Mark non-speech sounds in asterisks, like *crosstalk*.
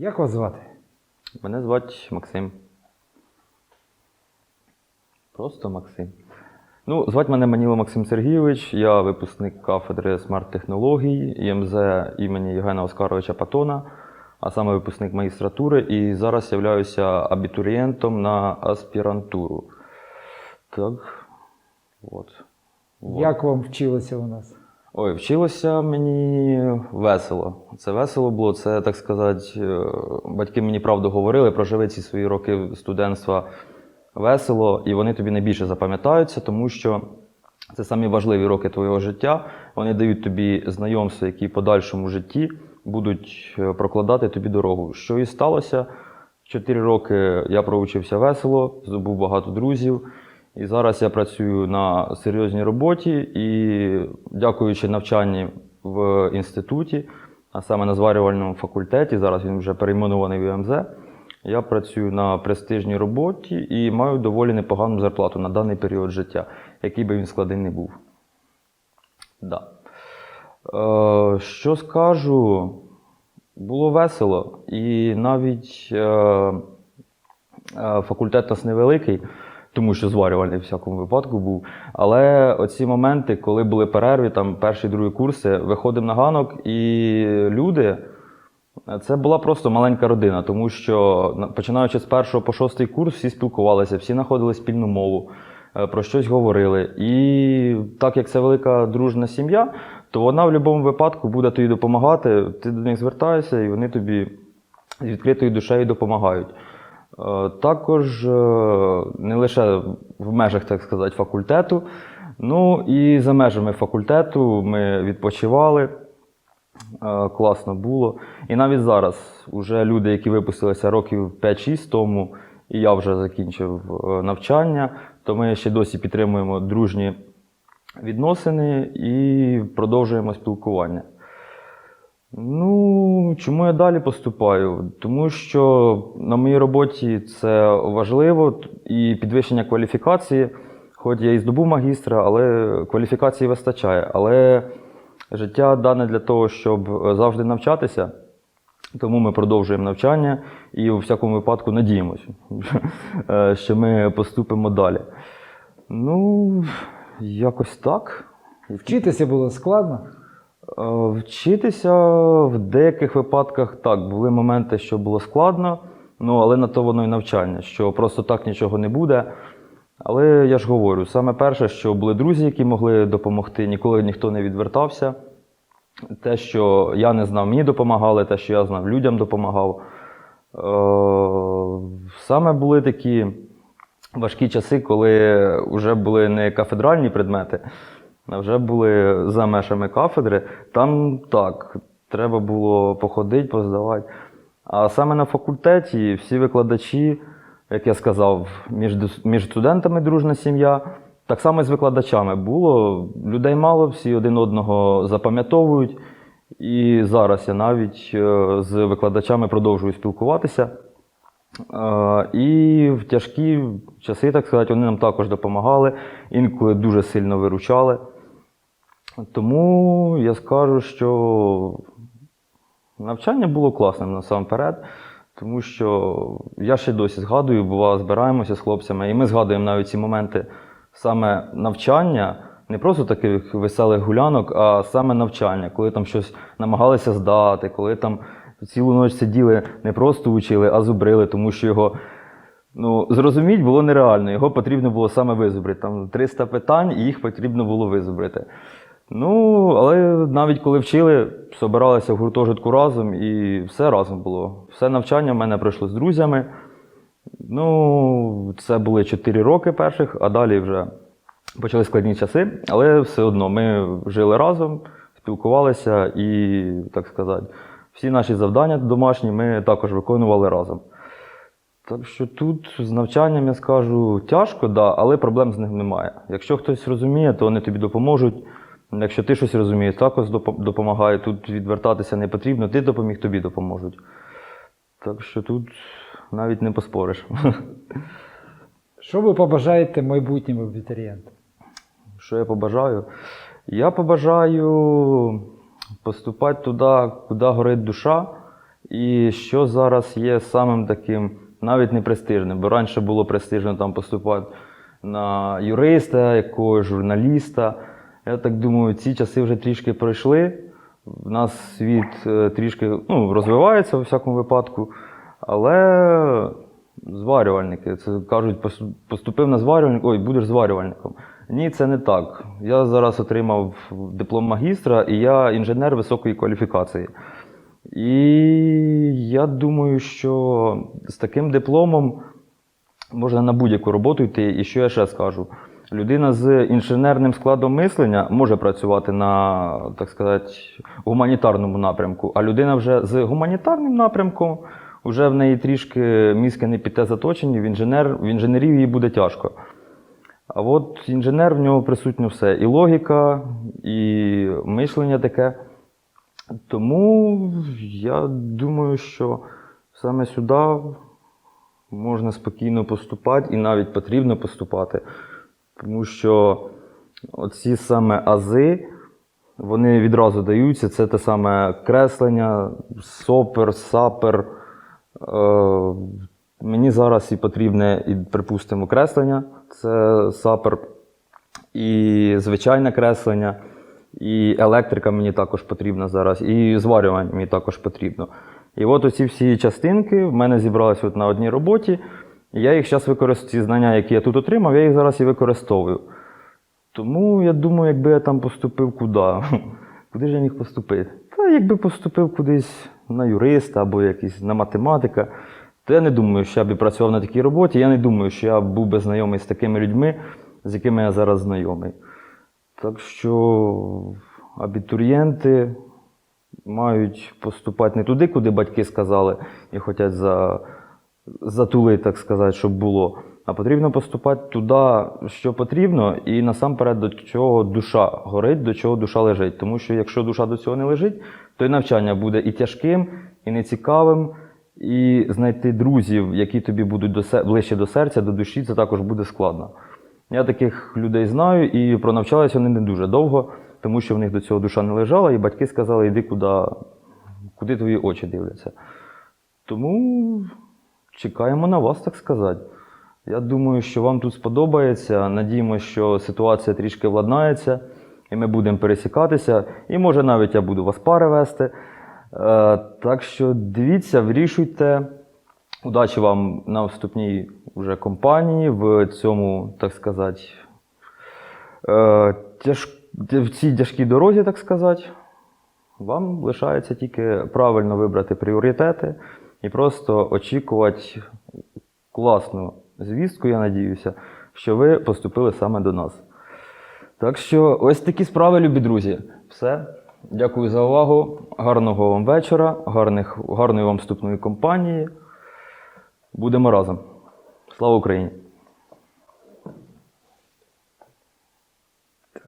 Як вас звати? Мене звати Максим. Просто Максим. Ну, звати мене Маніло Максим Сергійович, я випускник кафедри смарт-технологій ІМЗ імені Євгена Оскаровича Патона, а саме випускник магістратури, і зараз являюся абітурієнтом на аспірантуру. Так. От. От. Як вам вчилося у нас? Ой, вчилося мені весело. Це весело було. Це, так сказати, е, батьки мені правду говорили, проживи ці свої роки студентства весело, і вони тобі найбільше запам'ятаються, тому що це самі важливі роки твого життя. Вони дають тобі знайомства, які в подальшому житті будуть е, прокладати тобі дорогу. Що і сталося. Чотири роки я проучився весело, здобув багато друзів. І зараз я працюю на серйозній роботі і, дякуючи навчанні в інституті, а саме на зварювальному факультеті, зараз він вже перейменований в ЮМЗ, я працюю на престижній роботі і маю доволі непогану зарплату на даний період життя, який би він складний не був. Да. Е, що скажу? Було весело, і навіть е, е, факультет нас невеликий, тому що зварювальний в всякому випадку був. Але оці моменти, коли були перерви, там перші другі курси, виходимо на ганок, і люди. Це була просто маленька родина, тому що починаючи з першого по шостий курс, всі спілкувалися, всі знаходили спільну мову, е, про щось говорили. І так як це велика дружна сім'я, то вона в будь-якому випадку буде тобі допомагати. Ти до них звертаєшся, і вони тобі з відкритою душею допомагають. Е, Також е, не лише в межах, так сказати, факультету, ну і за межами факультету ми відпочивали. Е, Класно було. І навіть зараз вже люди, які випустилися років 5-6 тому, і я вже закінчив навчання, то ми ще досі підтримуємо дружні відносини і продовжуємо спілкування. Ну, чому я далі поступаю? Тому що на моїй роботі це важливо і підвищення кваліфікації. Хоч я і здобув магістра, але кваліфікації вистачає. Але життя дане для того, щоб е, завжди навчатися. Тому ми продовжуємо навчання і у всякому випадку надіємося, *laughs* е, що ми поступимо далі. Ну, якось так. Вчитися було складно. Е, Вчитися в деяких випадках так, були моменти, що було складно, ну але на то воно і навчання, що просто так нічого не буде. Але я ж говорю, саме перше, що були друзі, які могли допомогти, ніколи ніхто не відвертався. Те, що я не знав, мені допомагали, те, що я знав, людям допомагав. Е, Саме були такі важкі часи, коли вже були не кафедральні предмети, вже були за межами кафедри. Там так, треба було походити, поздавати. А саме на факультеті всі викладачі, як я сказав, між, між студентами дружна сім'я. Так само і з викладачами було. Людей мало, всі один одного запам'ятовують. І зараз я навіть е, з викладачами продовжую спілкуватися. Е, І в тяжкі часи, так сказати, вони нам також допомагали, інколи дуже сильно виручали. Тому я скажу, що навчання було класним насамперед, тому що я ще досі згадую, бувало, збираємося з хлопцями, і ми згадуємо навіть ці моменти саме навчання, не просто таких веселих гулянок, а саме навчання, коли там щось намагалися здати, коли там цілу ніч сиділи, не просто учили, а зубрили, тому що його. Ну, зрозуміть було нереально, його потрібно було саме визубрити. Там 300 питань, і їх потрібно було визубрити. Ну, але навіть коли вчили, собиралися в гуртожитку разом і все разом було. Все навчання в мене пройшло з друзями. Ну, це були 4 роки перших, а далі вже почали складні часи, але все одно ми жили разом, спілкувалися і, так сказати, всі наші завдання домашні ми також виконували разом. Так що тут з навчанням я скажу тяжко, да, але проблем з ним немає. Якщо хтось розуміє, то вони тобі допоможуть. Якщо ти щось розумієш, також допомагає. Тут відвертатися не потрібно, ти допоміг, тобі допоможуть. Так що тут навіть не поспориш. *laughs* Що ви побажаєте майбутнім абітурієнтам? Що я побажаю? Я побажаю поступати туди, куди горить душа, І що зараз є самим таким навіть не престижним, бо раніше було престижно там поступати на юриста, якогось журналіста. Я так думаю, ці часи вже трішки пройшли. В нас світ е, трішки ну, розвивається у всякому випадку, але зварювальники, це кажуть, поступив на зварювальник, ой, будеш зварювальником. Ні, це не так. Я зараз отримав диплом магістра і я інженер високої кваліфікації. І я думаю, що з таким дипломом можна на будь-яку роботу йти. І що я ще скажу? Людина з інженерним складом мислення може працювати на, так сказати, гуманітарному напрямку, а людина вже з гуманітарним напрямком, вже в неї трішки мізки не під те заточені, в, інженер, в інженерів їй буде тяжко. А от інженер в нього присутньо все. І логіка, і мислення таке. Тому я думаю, що саме сюди можна спокійно поступати і навіть потрібно поступати. Тому що оці саме ази, вони відразу даються. Це те саме креслення, сопер, сапер. Е, мені зараз і потрібне, і, припустимо, креслення, це сапер, і звичайне креслення, і електрика мені також потрібна зараз, і зварювання мені також потрібно. І от оці всі частинки в мене зібралися от на одній роботі. Я їх зараз використовую, ці знання, які я тут отримав, я їх зараз і використовую. Тому я думаю, якби я там поступив куди? *laughs* Куди ж я міг поступити? Та якби поступив кудись на юриста або якийсь на математика, то я не думаю, що я б працював на такій роботі. Я не думаю, що я був би знайомий з такими людьми, з якими я зараз знайомий. Так що абітурієнти мають поступати не туди, куди батьки сказали, і хочуть за, затулити, так сказати, щоб було. А потрібно поступати туди, що потрібно, і насамперед до чого душа горить, до чого душа лежить. Тому що якщо душа до цього не лежить, то і навчання буде і тяжким, і нецікавим, і знайти друзів, які тобі будуть до се- ближче до серця, до душі, це також буде складно. Я таких людей знаю, і пронавчалися вони не дуже довго, тому що в них до цього душа не лежала, і батьки сказали, йди куди, куди твої очі дивляться. Тому чекаємо на вас, так сказати. Я думаю, що вам тут сподобається. Надіємося, що ситуація трішки владнається, і ми будемо пересікатися. І може навіть я буду вас пари вести. Е, так що дивіться, вирішуйте. Удачі вам на вступній вже компанії в цьому, так сказати, е, в цій тяжкій дорозі, так сказати. Вам лишається тільки правильно вибрати пріоритети і просто очікувати класну звістку, я надіюся, що ви поступили саме до нас. Так що ось такі справи, любі друзі. Все. Дякую за увагу. Гарного вам вечора, гарних, гарної вам вступної компанії. Будемо разом. Слава Україні!